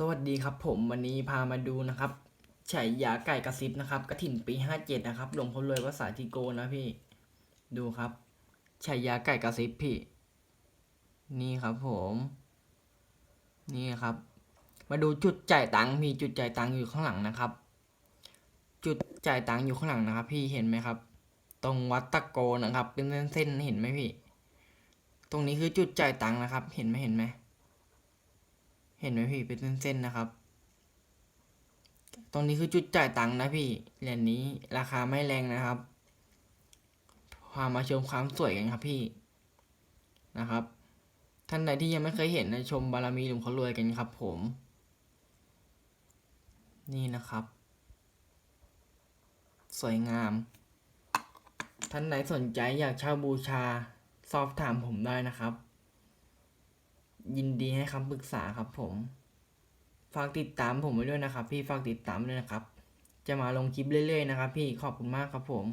สวัสดีครับผมวันนี้พามาดูนะครับฉายาไก่กระซิบนะครับกระถิ่นปีห้าเจ็ดนะครับหลวงพ่อรวยภาษาทิโกนะพี่ ดูครับฉายาไก่กระซิบพี่ นี่ครับผม นี่ครับ มาดูจุดจ่ายตังค์พี่จุดจ่ายตังค์อยู่ข้างหลังนะครับ จุดจ่ายตังค์อยู่ข้างหลังนะครับ พี่เห็นไหมครับ ตรงวัดตะโกนะครับ เป็นเส้นๆเห็นไหมพี่ ตรงนี้คือจุดจ่ายตังค์นะครับ เห็นไหมเห็นไหม เห็นไหมพี่เป็นเส้นๆนะครับ ตรงนี้คือจุดจ่ายตังค์นะพี่ เหรียญนี้ราคาไม่แรงนะครับพามาชมความสวยกันครับพี่นะครับ ท่านใดที่ยังไม่เคยเห็นนะชมบารมีหลวงพ่อรวยกันครับ ผม นี่นะครับ สวยงาม ท่านไหนสนใจอยากเช่าบูชา สอบถามผมได้นะครับ ยินดีให้คำปรึกษาครับผม ฝากติดตามผมไว้ด้วยนะครับ พี่ฝากติดตามด้วยนะครับ จะมาลงคลิปเรื่อยๆนะครับ พี่ขอบคุณมากครับผม